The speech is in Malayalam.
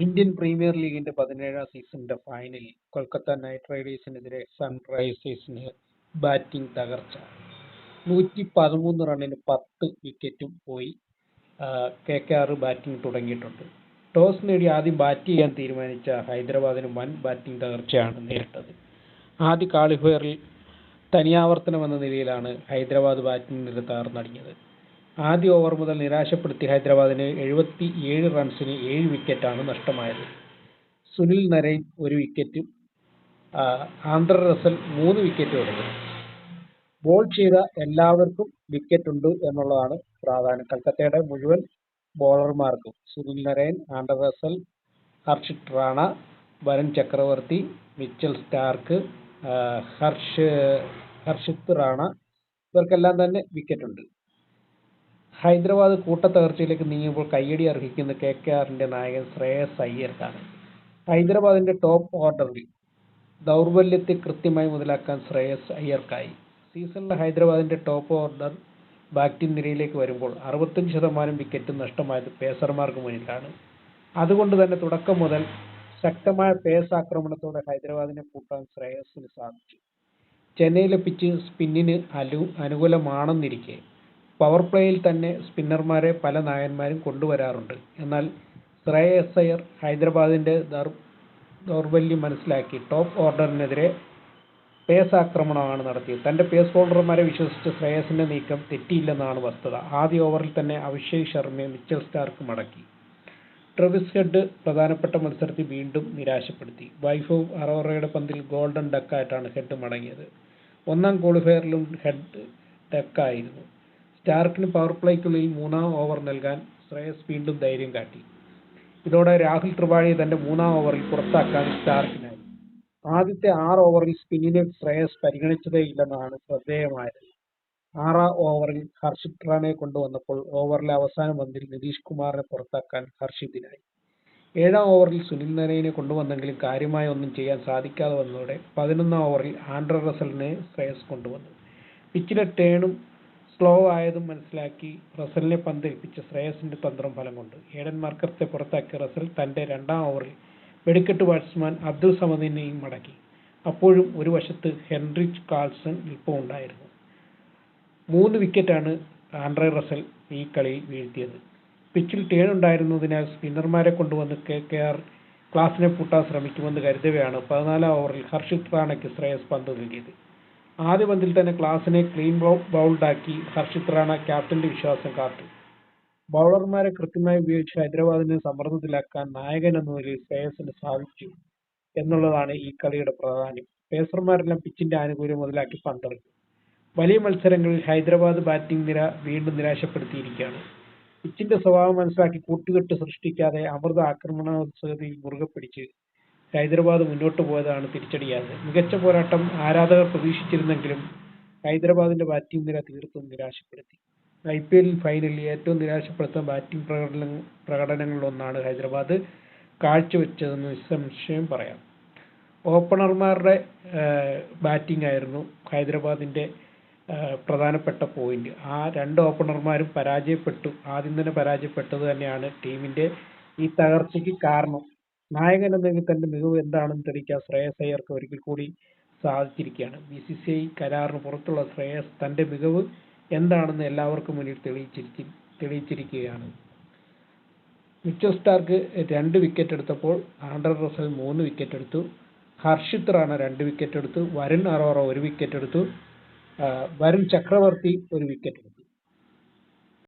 ഇന്ത്യൻ പ്രീമിയർ ലീഗിന്റെ പതിനേഴാം സീസണിന്റെ ഫൈനലിൽ കൊൽക്കത്ത നൈറ്റ് റൈഡേഴ്സിനെതിരെ സൺറൈസേഴ്സിന് ബാറ്റിംഗ് തകർച്ച. നൂറ്റി പതിമൂന്ന് റണ്ണിന് പത്ത് വിക്കറ്റും പോയി കെകെആർ ബാറ്റിംഗ് തുടങ്ങിയിട്ടുണ്ട്. ടോസ് നേടി ആദ്യം ബാറ്റ് ചെയ്യാൻ തീരുമാനിച്ച ഹൈദരാബാദിന് വൻ ബാറ്റിംഗ് തകർച്ചയാണ് നേരിട്ടത്. ആദ്യ ക്വാളിഫയറിൽ തനിയാവർത്തനമെന്ന നിലയിലാണ് ഹൈദരാബാദ് ബാറ്റിംഗ് നിര തകർന്നടിഞ്ഞത്. ആദ്യ over മുതൽ നിരാശപ്പെടുത്തിയ ഹൈദരാബാദിന് runs ന് ഏഴ് wicket ആണ് നഷ്ടമായത്. സുനിൽ നരൈൻ ഒരു wicket ആഹ് ആന്ദ്രെ റസൽ മൂന്ന് വിക്കറ്റും എടുത്തു. ബോൾ ചെയ്ത എല്ലാവർക്കും wicket വിക്കറ്റുണ്ട് എന്നുള്ളതാണ് പ്രാധാന്യം. കൽക്കത്തയുടെ മുഴുവൻ bowler മാർക്കും Sunil Narine, Andre Russell, Harshit Rana, Varun Chakravarthy, Mitchell Starc, Harsh Harshit Rana ഇവർക്കെല്ലാം തന്നെ വിക്കറ്റുണ്ട്. ഹൈദരാബാദ് കൂട്ടത്തകർച്ചയിലേക്ക് നീങ്ങിയപ്പോൾ കയ്യടി അർഹിക്കുന്ന കെ കെ കെകെആറിന്റെ നായകൻ ശ്രേയസ് അയ്യർക്കാണ്. ഹൈദരാബാദിന്റെ ടോപ്പ് ഓർഡറിൽ ദൗർബല്യത്തെ കൃത്യമായി മുതലാക്കാൻ ശ്രേയസ് അയ്യർക്കായി. സീസണിൽ ഹൈദരാബാദിന്റെ ടോപ്പ് ഓർഡർ ബാറ്റിംഗ് നിരയിലേക്ക് വരുമ്പോൾ അറുപത്തഞ്ച് ശതമാനം വിക്കറ്റ് നഷ്ടമായത് പേസർമാർക്ക് മുന്നിലാണ്. അതുകൊണ്ട് തന്നെ തുടക്കം മുതൽ ശക്തമായ പേസ് ആക്രമണത്തോടെ ഹൈദരാബാദിനെ കൂട്ടാൻ ശ്രേയസിന് സാധിച്ചു. ചെന്നൈയിലെ പിച്ച് സ്പിന്നിന് അനുകൂലമാണെന്നിരിക്കെ പവർ പ്ലേയിൽ തന്നെ സ്പിന്നർമാരെ പല നായന്മാരും കൊണ്ടുവരാറുണ്ട്. എന്നാൽ ശ്രേയസ് അയ്യർ ഹൈദരാബാദിന്റെ ദൗർബല്യം മനസ്സിലാക്കി ടോപ്പ് ഓർഡറിനെതിരെ പേസ് ആക്രമണമാണ് നടത്തിയത്. തന്റെ പേസ് മാരെ വിശ്വസിച്ച് ശ്രേയസിന്റെ നീക്കം തെറ്റിയില്ലെന്നാണ് വസ്തുത. ആദ്യ ഓവറിൽ തന്നെ അഭിഷേക് ശർമയെ മിച്ചൽ സ്റ്റാർക്ക് മടക്കി. ട്രെവിസ് ഹെഡ് പ്രധാനപ്പെട്ട മത്സരത്തിൽ വീണ്ടും നിരാശപ്പെടുത്തി. വൈഭവ് അറോറയുടെ പന്തിൽ ഗോൾഡൻ ഡക്കായിട്ടാണ് ഹെഡ് മടങ്ങിയത്. ഒന്നാം ക്വാളിഫയറിലും ഹെഡ് ഡക്കായിരുന്നു. സ്റ്റാർക്കിന് പവർ പ്ലേക്കുള്ളിൽ മൂന്നാം ഓവർ നൽകാൻ ശ്രേയസ് വീണ്ടും ധൈര്യം കാട്ടി. ഇതോടെ രാഹുൽ ത്രിപാഠിയെ തന്റെ മൂന്നാം ഓവറിൽ പുറത്താക്കാൻ സ്റ്റാർക്കിനായി. ആദ്യത്തെ ആറ് ഓവറിൽ സ്പിന്നിനെ ശ്രേയസ് പരിഗണിച്ചതേ പരിഗണിച്ചതേയില്ലെന്നതാണ് ശ്രദ്ധേയമായത്. ആറാം ഓവറിൽ ഹർഷിത് റാണയെ കൊണ്ടുവന്നപ്പോൾ ഓവറിലെ അവസാന പന്തിൽ നിതീഷ് കുമാറിനെ പുറത്താക്കാൻ ഹർഷിതിനായി. ഏഴാം ഓവറിൽ സുനിൽ നരൈനെ കൊണ്ടുവന്നെങ്കിലും കാര്യമായ ഒന്നും ചെയ്യാൻ സാധിക്കാതെ വന്നതോടെ പതിനൊന്നാം ഓവറിൽ ആൻഡ്രെ റസലിനെ ശ്രേയസ് കൊണ്ടുവന്നു. പിച്ചിലെ ടേണും സ്ലോ ആയതും മനസ്സിലാക്കി റസലിനെ പന്തേൽപ്പിച്ച ശ്രേയസിന്റെ തന്ത്രം ഫലം കണ്ടു. ഏഡൻ മാർക്കറത്തെ പുറത്താക്കിയ റസൽ തന്റെ രണ്ടാം ഓവറിൽ വെടിക്കെട്ട് ബാറ്റ്സ്മാൻ അബ്ദുൾ സമദിനെയും മടക്കി. അപ്പോഴും ഒരു വശത്ത് ഹെൻറിച്ച് കാൾസൺ നിൽപ്പുണ്ടായിരുന്നു. മൂന്ന് വിക്കറ്റാണ് ആൻഡ്രെ റസൽ ഈ കളിയിൽ വീഴ്ത്തിയത്. പിച്ചിൽ ടേൺ ഉണ്ടായിരുന്നതിനാൽ സ്പിന്നർമാരെ കൊണ്ടുവന്ന് കെകെആർ ക്ലാസിനെ പൂട്ടാൻ ശ്രമിക്കുമെന്ന് കരുതവെയാണ് പതിനാലാം ഓവറിൽ ഹർഷിത് റാണയ്ക്ക് ശ്രേയസ് പന്ത് നൽകിയത്. ആദ്യ പന്തിൽ തന്നെ ക്ലാസിനെ ക്ലീൻ ബൗൾഡാക്കി ഹർഷിത് റാണ ക്യാപ്റ്റന്റെ വിശ്വാസം കാത്തു. ബൗളർമാരെ കൃത്യമായി ഉപയോഗിച്ച് ഹൈദരാബാദിനെ സമ്മർദ്ദത്തിലാക്കാൻ നായകൻ എന്ന നിലയിൽ ശ്രേയസിന് സാധിച്ചു എന്നുള്ളതാണ് ഈ കളിയുടെ പ്രാധാന്യം. പേസർമാരെല്ലാം പിച്ചിന്റെ ആനുകൂല്യം മുതലാക്കി പന്തെറിഞ്ഞു. വലിയ മത്സരങ്ങളിൽ ഹൈദരാബാദ് ബാറ്റിംഗ് നിര വീണ്ടും നിരാശപ്പെടുത്തിയിരിക്കുകയാണ്. പിച്ചിന്റെ സ്വഭാവം മനസ്സിലാക്കി കൂട്ടുകെട്ട് സൃഷ്ടിക്കാതെ അമൃത ആക്രമണോത്സുകതയിൽ മുറുകെ പിടിച്ച് ഹൈദരാബാദ് മുന്നോട്ടു പോയതാണ് തിരിച്ചടിയായത്. മികച്ച പോരാട്ടം ആരാധകർ പ്രതീക്ഷിച്ചിരുന്നെങ്കിലും ഹൈദരാബാദിന്റെ ബാറ്റിംഗ് നിര തീർത്തും നിരാശപ്പെടുത്തി. ഐപിഎൽ ഫൈനലിൽ ഏറ്റവും നിരാശപ്പെടുത്തുന്ന ബാറ്റിംഗ് പ്രകടനങ്ങളിലൊന്നാണ് ഹൈദരാബാദ് കാഴ്ചവെച്ചതെന്ന് നിസ്സംശയം പറയാം. ഓപ്പണർമാരുടെ ബാറ്റിംഗ് ആയിരുന്നു ഹൈദരാബാദിന്റെ പ്രധാനപ്പെട്ട പോയിന്റ്. ആ രണ്ട് ഓപ്പണർമാരും പരാജയപ്പെട്ടു. ആദ്യം തന്നെ പരാജയപ്പെട്ടത് തന്നെയാണ് ടീമിന്റെ ഈ തകർച്ചയ്ക്ക് കാരണം. നായകൻ എന്ന തന്റെ മികവ് എന്താണെന്ന് തെളിയിക്കാൻ ശ്രേയസ് അയ്യർക്ക് ഒരിക്കൽ കൂടി സാധിച്ചിരിക്കുകയാണ്. ബിസിസിഐ കരാറിന് പുറത്തുള്ള ശ്രേയസ് തന്റെ മികവ് എന്താണെന്ന് എല്ലാവർക്കും മുന്നിൽ തെളിയിച്ചിരിക്കുകയാണ്. മിച്ചൽ സ്റ്റാർക്ക് രണ്ട് വിക്കറ്റെടുത്തപ്പോൾ ആൻഡ്രെ റസൽ മൂന്ന് വിക്കറ്റെടുത്തു. ഹർഷിത് റാണ രണ്ട് വിക്കറ്റെടുത്തു. വരുൺ അറോറ ഒരു വിക്കറ്റെടുത്തു. വരുൺ ചക്രവർത്തി ഒരു വിക്കറ്റെടുത്തു.